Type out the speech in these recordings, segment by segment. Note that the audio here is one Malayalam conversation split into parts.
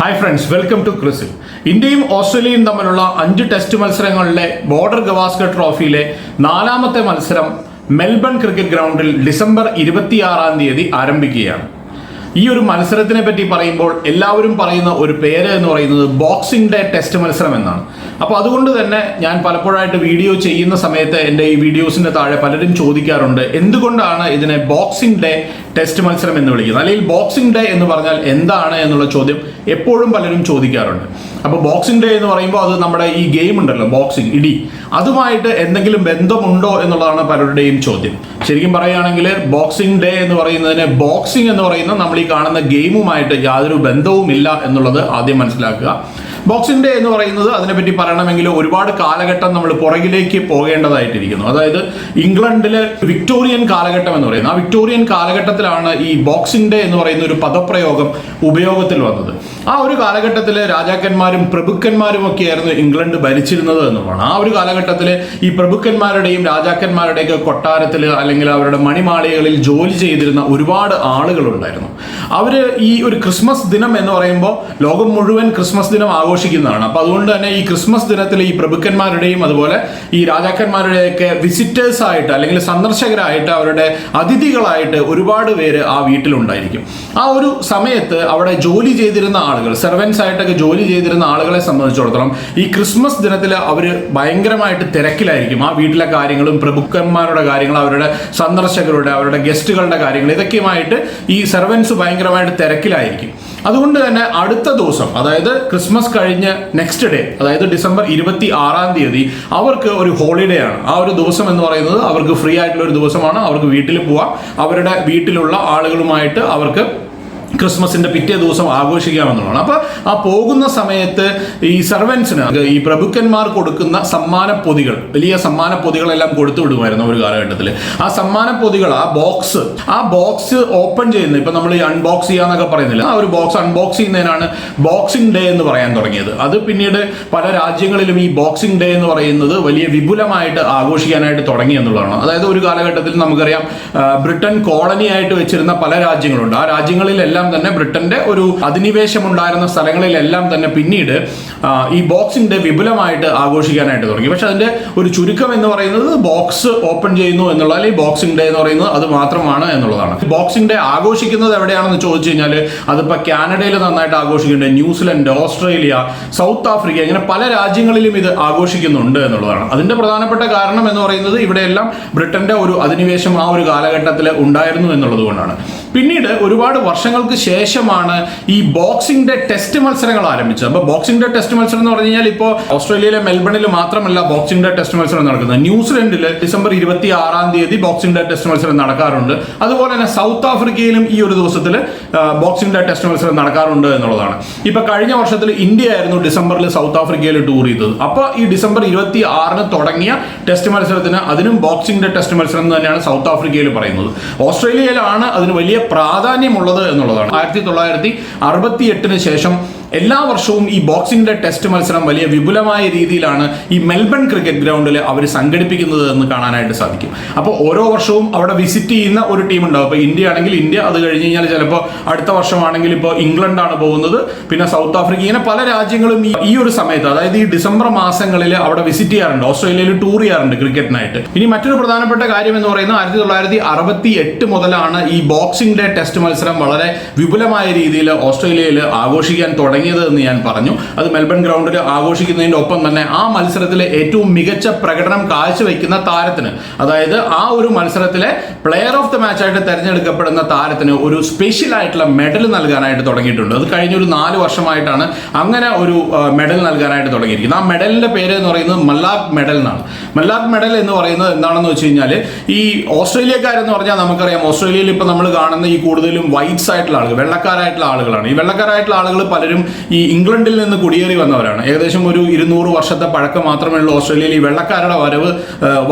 Hi friends welcome to Crisil ഇന്ത്യയും ഓസ്ട്രേലിയയും തമ്മിലുള്ള അഞ്ച് ടെസ്റ്റ് മത്സരങ്ങളിലെ ബോർഡർ ഗവാസ്കർ ട്രോഫിയിലെ നാലാമത്തെ മത്സരം മെൽബൺ ക്രിക്കറ്റ് ഗ്രൗണ്ടിൽ ഡിസംബർ ഇരുപത്തിയാറാം തീയതി ആരംഭിക്കുകയാണ്. ഈ ഒരു മത്സരത്തിനെ പറ്റി പറയുമ്പോൾ എല്ലാവരും പറയുന്ന ഒരു പേര് എന്ന് പറയുന്നത് ബോക്സിംഗ് ഡേ ടെസ്റ്റ് മത്സരം എന്നാണ്. അപ്പോൾ അതുകൊണ്ട് തന്നെ ഞാൻ പലപ്പോഴായിട്ട് വീഡിയോ ചെയ്യുന്ന സമയത്ത് എന്റെ ഈ വീഡിയോസിന്റെ താഴെ പലരും ചോദിക്കാറുണ്ട് എന്തുകൊണ്ടാണ് ഇതിനെ ബോക്സിംഗ് ഡേ ടെസ്റ്റ് മത്സരം എന്ന് വിളിക്കുന്നത് അല്ലെങ്കിൽ ബോക്സിംഗ് ഡേ എന്ന് പറഞ്ഞാൽ എന്താണ് എന്നുള്ള ചോദ്യം എപ്പോഴും പലരും ചോദിക്കാറുണ്ട്. അപ്പോൾ ബോക്സിംഗ് ഡേ എന്ന് പറയുമ്പോൾ അത് നമ്മുടെ ഈ ഗെയിം ഉണ്ടല്ലോ ബോക്സിംഗ് ഇടി. അതുമായിട്ട് എന്തെങ്കിലും ബന്ധമുണ്ടോ എന്നുള്ളതാണ് പലരുടെയും ചോദ്യം. ശരിക്കും പറയുകയാണെങ്കിൽ ബോക്സിംഗ് ഡേ എന്ന് പറയുന്നതിന് ബോക്സിംഗ് എന്ന് പറയുന്ന നമ്മൾ ഈ കാണുന്ന ഗെയിമുമായിട്ട് യാതൊരു ബന്ധവുമില്ല എന്നുള്ളത് ആദ്യം മനസ്സിലാക്കുക. ബോക്സിംഗ് ഡേ എന്ന് പറയുന്നത് അതിനെപ്പറ്റി പറയണമെങ്കിൽ ഒരുപാട് കാലഘട്ടം നമ്മൾ പുറകിലേക്ക് പോകേണ്ടതായിട്ടിരിക്കുന്നു. അതായത് ഇംഗ്ലണ്ടിലെ വിക്ടോറിയൻ കാലഘട്ടം എന്ന് പറയുന്നത്. ആ വിക്ടോറിയൻ കാലഘട്ടത്തിലാണ് ഈ ബോക്സിംഗ് ഡേ എന്ന് പറയുന്ന ഒരു പദപ്രയോഗം ഉപയോഗത്തിൽ വന്നത്. ആ ഒരു കാലഘട്ടത്തിൽ രാജാക്കന്മാരും പ്രഭുക്കന്മാരും ഒക്കെ ആയിരുന്നു ഇംഗ്ലണ്ട് ഭരിച്ചിരുന്നത് എന്നുള്ളതാണ്. ആ ഒരു കാലഘട്ടത്തിൽ ഈ പ്രഭുക്കന്മാരുടെയും രാജാക്കന്മാരുടെയൊക്കെ കൊട്ടാരത്തിൽ അല്ലെങ്കിൽ അവരുടെ മണിമാളികകളിൽ ജോലി ചെയ്തിരുന്ന ഒരുപാട് ആളുകളുണ്ടായിരുന്നു. അവർ ഈ ഒരു ക്രിസ്മസ് ദിനം എന്ന് പറയുമ്പോൾ ലോകം മുഴുവൻ ക്രിസ്മസ് ദിനം ആഘോഷിക്കുന്നതാണ്. അപ്പൊ അതുകൊണ്ട് തന്നെ ഈ ക്രിസ്മസ് ദിനത്തിൽ ഈ പ്രഭുക്കന്മാരുടെയും അതുപോലെ ഈ രാജാക്കന്മാരുടെയൊക്കെ വിസിറ്റേഴ്സ് ആയിട്ട് അല്ലെങ്കിൽ സന്ദർശകരായിട്ട് അവരുടെ അതിഥികളായിട്ട് ഒരുപാട് പേര് ആ വീട്ടിലുണ്ടായിരിക്കും. ആ ഒരു സമയത്ത് അവിടെ ജോലി ചെയ്തിരുന്ന ആളുകൾ സെർവൻസ് ആയിട്ടൊക്കെ ജോലി ചെയ്തിരുന്ന ആളുകളെ സംബന്ധിച്ചിടത്തോളം ഈ ക്രിസ്മസ് ദിനത്തിൽ അവർ ഭയങ്കരമായിട്ട് തിരക്കിലായിരിക്കും. ആ വീട്ടിലെ കാര്യങ്ങളും പ്രഭുക്കന്മാരുടെ കാര്യങ്ങളും അവരുടെ സന്ദർശകരുടെ അവരുടെ ഗസ്റ്റുകളുടെ കാര്യങ്ങൾ ഇതൊക്കെയുമായിട്ട് ഈ സെർവൻസ് ഭയങ്കരമായിട്ട് തിരക്കിലായിരിക്കും. അതുകൊണ്ട് തന്നെ അടുത്ത ദിവസം അതായത് ക്രിസ്മസ് കഴിഞ്ഞ് നെക്സ്റ്റ് ഡേ അതായത് ഡിസംബർ ഇരുപത്തി ആറാം തീയതി അവർക്ക് ഒരു ഹോളിഡേ ആണ്. ആ ഒരു ദിവസം എന്ന് പറയുന്നത് അവർക്ക് ഫ്രീ ആയിട്ടുള്ള ഒരു ദിവസമാണ്. അവർക്ക് വീട്ടിൽ പോവാം. അവരുടെ വീട്ടിലുള്ള ആളുകളുമായിട്ട് അവർക്ക് ക്രിസ്മസിന്റെ പിറ്റേ ദിവസം ആഘോഷിക്കാമെന്നുള്ളതാണ്. അപ്പൊ ആ പോകുന്ന സമയത്ത് ഈ സർവൻസിന് ഈ പ്രഭുക്കന്മാർ കൊടുക്കുന്ന സമ്മാന പൊതികൾ വലിയ സമ്മാന പൊതികളെല്ലാം കൊടുത്തു വിടുമായിരുന്നു ഒരു കാലഘട്ടത്തിൽ ആ സമ്മാന പൊതികൾ ആ ബോക്സ് ആ ബോക്സ് ഓപ്പൺ ചെയ്യുന്ന ഇപ്പൊ നമ്മൾ ഈ അൺബോക്സ് ചെയ്യാന്നൊക്കെ പറയുന്നില്ല ആ ഒരു ബോക്സ് അൺബോക്സ് ചെയ്യുന്നതിനാണ് ബോക്സിംഗ് ഡേ എന്ന് പറയാൻ തുടങ്ങിയത്. അത് പിന്നീട് പല രാജ്യങ്ങളിലും ഈ ബോക്സിംഗ് ഡേ എന്ന് പറയുന്നത് വലിയ വിപുലമായിട്ട് ആഘോഷിക്കാനായിട്ട് തുടങ്ങി എന്നുള്ളതാണ്. അതായത് ഒരു കാലഘട്ടത്തിൽ നമുക്കറിയാം ബ്രിട്ടൻ കോളനി ആയിട്ട് വെച്ചിരുന്ന പല രാജ്യങ്ങളുണ്ട്. ആ രാജ്യങ്ങളിലെല്ലാം തന്നെ ബ്രിട്ടന്റെ ഒരു അധിനിവേശം ഉണ്ടായിരുന്ന സ്ഥലങ്ങളിലെല്ലാം തന്നെ പിന്നീട് ഈ ബോക്സിംഗ് ഡേ വിപുലമായിട്ട് ആഘോഷിക്കാനായിട്ട് തുടങ്ങി. പക്ഷെ അതിന്റെ ഒരു ചുരുക്കം എന്ന് പറയുന്നത് ബോക്സ് ഓപ്പൺ ചെയ്യുന്നു എന്നുള്ള അല്ലെങ്കിൽ ബോക്സിംഗ് ഡേ എന്ന് പറയുന്നത് അത് മാത്രമാണ് എന്നുള്ളതാണ്. ബോക്സിംഗ് ഡേ ആഘോഷിക്കുന്നത് എവിടെയാണെന്ന് ചോദിച്ചു കഴിഞ്ഞാൽ അതിപ്പോ കാനഡയിൽ നന്നായിട്ട് ആഘോഷിക്കുന്നുണ്ട് ന്യൂസിലൻഡ് ഓസ്ട്രേലിയ സൗത്ത് ആഫ്രിക്ക ഇങ്ങനെ പല രാജ്യങ്ങളിലും ഇത് ആഘോഷിക്കുന്നുണ്ട് എന്നുള്ളതാണ്. അതിന്റെ പ്രധാനപ്പെട്ട കാരണം എന്ന് പറയുന്നത് ഇവിടെയെല്ലാം ബ്രിട്ടന്റെ ഒരു അധിനിവേശം ആ ഒരു കാലഘട്ടത്തിൽ ഉണ്ടായിരുന്നു എന്നുള്ളത് കൊണ്ടാണ്. പിന്നീട് ഒരുപാട് വർഷങ്ങൾക്ക് ശേഷമാണ് ഈ ബോക്സിംഗ് ഡേ ടെസ്റ്റ് മത്സരങ്ങൾ ആരംഭിച്ചത്. ബോക്സിംഗ് ഡേ ടെസ്റ്റ് മത്സരം എന്ന് പറഞ്ഞു കഴിഞ്ഞാൽ ഇപ്പോൾ ഓസ്ട്രേലിയയിലെ മെൽബണിൽ മാത്രമല്ല ബോക്സിംഗ് ഡേ ടെസ്റ്റ് മത്സരം നടക്കുന്നത്. ന്യൂസിലൻഡിൽ ഡിസംബർ ഇരുപത്തി ആറാം തീയതി ബോക്സിംഗ് ഡേ ടെസ്റ്റ് മത്സരം നടക്കാറുണ്ട്. അതുപോലെ തന്നെ സൗത്ത് ആഫ്രിക്കയിലും ഈ ഒരു ദിവസത്തിൽ ബോക്സിംഗ് ഡേ ടെസ്റ്റ് മത്സരം നടക്കാറുണ്ട് എന്നുള്ളതാണ്. ഇപ്പൊ കഴിഞ്ഞ വർഷത്തിൽ ഇന്ത്യ ആയിരുന്നു ഡിസംബറിൽ സൗത്ത് ആഫ്രിക്കയിൽ ടൂർ ചെയ്തത്. അപ്പോൾ ഈ ഡിസംബർ ഇരുപത്തി ആറിന് തുടങ്ങിയ ടെസ്റ്റ് മത്സരത്തിന് അതിനും ബോക്സിംഗ് ഡേ ടെസ്റ്റ് മത്സരം എന്ന് തന്നെയാണ് സൗത്ത് ആഫ്രിക്കയിൽ പറയുന്നത്. ഓസ്ട്രേലിയയിലാണ് അതിന് വലിയ പ്രാധാന്യമുള്ളത് എന്നുള്ളതാണ്. ആയിരത്തി തൊള്ളായിരത്തി അറുപത്തി എട്ടിന് ശേഷം എല്ലാ വർഷവും ഈ ബോക്സിംഗിന്റെ ടെസ്റ്റ് മത്സരം വലിയ വിപുലമായ രീതിയിലാണ് ഈ മെൽബൺ ക്രിക്കറ്റ് ഗ്രൗണ്ടിൽ അവർ സംഘടിപ്പിക്കുന്നത് എന്ന് കാണാനായിട്ട് സാധിക്കും. അപ്പോൾ ഓരോ വർഷവും അവിടെ വിസിറ്റ് ചെയ്യുന്ന ഒരു ടീം ഉണ്ടാവും. അപ്പോൾ ഇന്ത്യ ആണെങ്കിൽ ഇന്ത്യ അത് കഴിഞ്ഞ് കഴിഞ്ഞാൽ ചിലപ്പോൾ അടുത്ത വർഷമാണെങ്കിൽ ഇപ്പോൾ ഇംഗ്ലണ്ടാണ് പോകുന്നത്. പിന്നെ സൗത്ത് ആഫ്രിക്ക ഇങ്ങനെ പല രാജ്യങ്ങളും ഈ- ഒരു സമയത്ത് അതായത് ഈ ഡിസംബർ മാസങ്ങളിൽ അവിടെ വിസിറ്റ് ചെയ്യാറുണ്ട്. ഓസ്ട്രേലിയയിൽ ടൂർ ചെയ്യാറുണ്ട് ക്രിക്കറ്റിനായിട്ട്. ഇനി മറ്റൊരു പ്രധാനപ്പെട്ട കാര്യം എന്ന് പറയുന്നത് ആയിരത്തി തൊള്ളായിരത്തി അറുപത്തി എട്ട് മുതലാണ് ഈ ബോക്സിംഗ് ഡേ ടെസ്റ്റ് മത്സരം വളരെ വിപുലമായ രീതിയിൽ ഓസ്ട്രേലിയയിൽ ആഘോഷിക്കാൻ തുടങ്ങിയത് എന്ന് ഞാൻ പറഞ്ഞു. അത് മെൽബൺ ഗ്രൗണ്ടിൽ ആഘോഷിക്കുന്നതിന്റെ ഒപ്പം തന്നെ ആ മത്സരത്തിലെ ഏറ്റവും മികച്ച പ്രകടനം കാഴ്ചവെക്കുന്ന താരത്തിന് അതായത് ആ ഒരു മത്സരത്തിലെ പ്ലെയർ ഓഫ് ദ മാച്ച് ആയിട്ട് തിരഞ്ഞെടുക്കപ്പെടുന്ന താരത്തിന് ഒരു സ്പെഷ്യൽ ആയിട്ടുള്ള മെഡൽ നൽകാനായിട്ട് തുടങ്ങിയിട്ടുണ്ട്. അത് കഴിഞ്ഞ ഒരു നാല് വർഷമായിട്ടാണ് അങ്ങനെ ഒരു മെഡൽ നൽകാനായിട്ട് തുടങ്ങിയിരിക്കുന്നത്. ആ മെഡലിന്റെ പേര് എന്ന് പറയുന്നത് മല്ലാഖ് മെഡൽ എന്നാണ്. മല്ലാഖ് മെഡൽ എന്ന് പറയുന്നത് എന്താണെന്ന് വെച്ച് കഴിഞ്ഞാൽ ഈ ഓസ്ട്രേലിയക്കാരെന്ന് പറഞ്ഞാൽ നമുക്കറിയാം ഓസ്ട്രേലിയയിൽ ഇപ്പം നമ്മൾ കാണുന്ന ഈ കൂടുതലും വൈറ്റ്സ് ആയിട്ടുള്ള ആളുകൾ വെള്ളക്കാരായിട്ടുള്ള ആളുകളാണ്. ഈ വെള്ളക്കാരായിട്ടുള്ള ആളുകൾ പലരും ഈ ഇംഗ്ലണ്ടിൽ നിന്ന് കുടിയേറി വന്നവരാണ്. ഏകദേശം ഒരു ഇരുന്നൂറ് വർഷത്തെ പഴക്കം മാത്രമേ ഉള്ളൂ ഓസ്ട്രേലിയയിൽ ഈ വെള്ളക്കാരുടെ വരവ്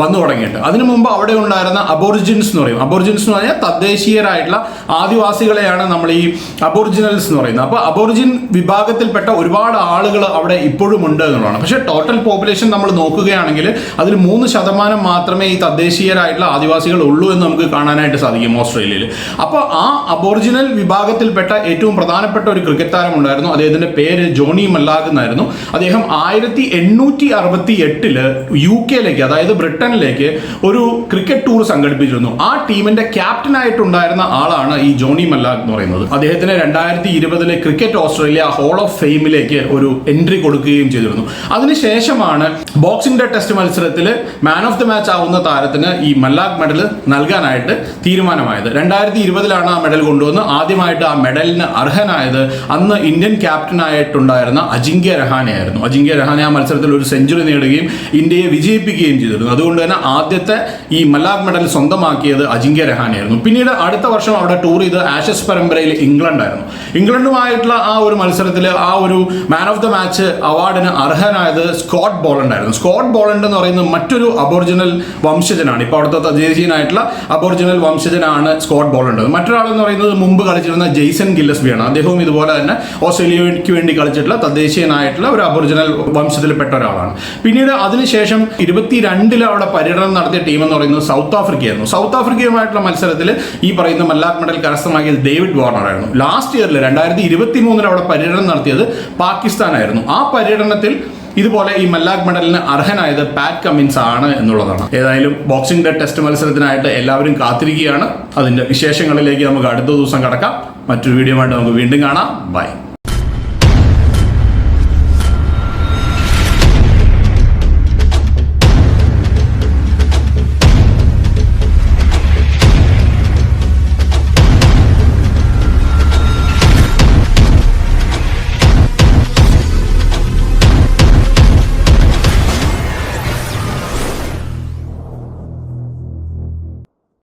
വന്നു തുടങ്ങിയിട്ട്. അതിനു മുമ്പ് അവിടെ ഉണ്ടായിരുന്ന അബോർജിൻസ് എന്ന് പറയും. അബോർജിൻസ് എന്ന് പറഞ്ഞാൽ തദ്ദേശീയരായിട്ടുള്ള ആദിവാസികളെയാണ് നമ്മൾ ഈ അബോർജിനൽസ് എന്ന് പറയുന്നത്. അപ്പോൾ അബോർജിൻ വിഭാഗത്തിൽപ്പെട്ട ഒരുപാട് ആളുകൾ അവിടെ ഇപ്പോഴും ഉണ്ട് എന്നുള്ളതാണ്. പക്ഷേ ടോട്ടൽ പോപ്പുലേഷൻ നമ്മൾ നോക്കുകയാണെങ്കിൽ അതിൽ മൂന്ന് ശതമാനം മാത്രമേ ഈ തദ്ദേശീയരായിട്ടുള്ള ആദിവാസികൾ ഉള്ളൂ എന്ന് നമുക്ക് കാണാനായിട്ട് സാധിക്കും ഓസ്ട്രേലിയയിൽ. അപ്പോൾ ആ അബോർജിനൽ വിഭാഗത്തിൽപ്പെട്ട ഏറ്റവും പ്രധാനപ്പെട്ട ഒരു ക്രിക്കറ്റ് താരം ഉണ്ടായിരുന്നു. അദ്ദേഹത്തിന് അദ്ദേഹത്തിന്റെ പേര് ജോണി മല്ലാഗ് എന്നായിരുന്നു. അദ്ദേഹം ആയിരത്തി എണ്ണൂറ്റി അറുപത്തി എട്ടിൽ യു കെയിലേക്ക് അതായത് ബ്രിട്ടനിലേക്ക് ഒരു ക്രിക്കറ്റ് ടൂർ സംഘടിപ്പിച്ചിരുന്നു. ആ ടീമിന്റെ ക്യാപ്റ്റനായിട്ടുണ്ടായിരുന്ന ആളാണ് ഈ ജോണി മല്ലാഗ് എന്ന് പറയുന്നത്. അദ്ദേഹത്തിന് രണ്ടായിരത്തി ഇരുപതിലെ ക്രിക്കറ്റ് ഓസ്ട്രേലിയ ഹോൾ ഓഫ് ഫെയിമിലേക്ക് ഒരു എൻട്രി കൊടുക്കുകയും ചെയ്തിരുന്നു. അതിനുശേഷമാണ് ബോക്സിംഗ് ഡേ ടെസ്റ്റ് മത്സരത്തിൽ മാൻ ഓഫ് ദി മാച്ച് ആവുന്ന താരത്തിന് ഈ മല്ലാഗ് മെഡൽ നൽകാനായിട്ട് തീരുമാനമായത്. രണ്ടായിരത്തി ഇരുപതിലാണ് ആ മെഡൽ കൊണ്ടുവന്ന് ആദ്യമായിട്ട് ആ മെഡലിന് അർഹനായത് അന്ന് ഇന്ത്യൻ ക്യാപ്റ്റനായിട്ടുണ്ടായിരുന്ന അജിങ്ക്യ രഹാനെയായിരുന്നു. അജിങ്ക്യ രഹാനെ ആ മത്സരത്തിൽ ഒരു സെഞ്ചുറി നേടുകയും ഇന്ത്യയെ വിജയിപ്പിക്കുകയും ചെയ്തിരുന്നു. അതുകൊണ്ട് തന്നെ ആദ്യത്തെ ഈ മല്ലാഗ് മെഡൽ സ്വന്തമാക്കിയത് അജിങ്ക്യ രഹാനെയായിരുന്നു. പിന്നീട് അടുത്ത വർഷം അവിടെ ടൂർ ചെയ്ത് ആഷസ് പരമ്പരയിൽ ഇംഗ്ലണ്ടായിരുന്നു. ഇംഗ്ലണ്ടുമായിട്ടുള്ള ആ ഒരു മത്സരത്തിൽ ആ ഒരു മാൻ ഓഫ് ദ മാച്ച് അവാർഡിന് അർഹനായത് സ്കോട്ട് ബോളണ്ടായിരുന്നു. സ്കോട്ട് ബോളണ്ട് എന്ന് പറയുന്നത് മറ്റൊരു അബോർജിനൽ വംശജനാണ്. ഇപ്പോൾ അവിടുത്തെ തദ്ദേശീയനായിട്ടുള്ള അബോർജിനൽ വംശജനാണ് സ്കോട്ട് ബോളണ്ട് മറ്റൊരാളെന്ന് പറയുന്നത് മുമ്പ് കളിച്ചിരുന്ന ജെയ്സൺ ഗില്ലസ്ബിയാണ്. അദ്ദേഹവും ഇതുപോലെ തന്നെ ഓസ്ട്രേലിയയ്ക്ക് വേണ്ടി കളിച്ചിട്ടുള്ള തദ്ദേശീയനായിട്ടുള്ള ഒരു അബോർജിനൽ വംശത്തിൽപ്പെട്ട ഒരാളാണ്. പിന്നീട് അതിനുശേഷം ഇരുപത്തിരണ്ടിൽ അവിടെ പര്യടനം നടത്തിയ ടീം എന്ന് പറയുന്നത് സൗത്ത് ആഫ്രിക്കയായിരുന്നു സൗത്ത് ആഫ്രിക്കയുമായിട്ടുള്ള മത്സരത്തിൽ ഈ പറയുന്ന മല്ലാക്ക് മെഡൽ കരസ്ഥമാക്കിയത് ഡേവിഡ് വാർണർ ആയിരുന്നു. ലാസ്റ്റ് ഇയറിൽ രണ്ടായിരത്തി ഇരുപത്തി മൂന്നിൽ അവിടെ പര്യടനം നടത്തിയത് പാകിസ്ഥാനായിരുന്നു ആ പര്യടനത്തിൽ ഇതുപോലെ ഈ മല്ലാഗ് മെഡലിന് അർഹനായത് പാറ്റ് കമ്മിൻസ് ആണ് എന്നുള്ളതാണ്. ഏതായാലും ബോക്സിംഗ് ഡേ ടെസ്റ്റ് മത്സരത്തിനായിട്ട് എല്ലാവരും കാത്തിരിക്കുകയാണ്. അതിന്റെ വിശേഷങ്ങളിലേക്ക് നമുക്ക് അടുത്ത ദിവസം കടക്കാം. മറ്റൊരു വീഡിയോ ആയിട്ട് നമുക്ക് വീണ്ടും കാണാം. ബൈ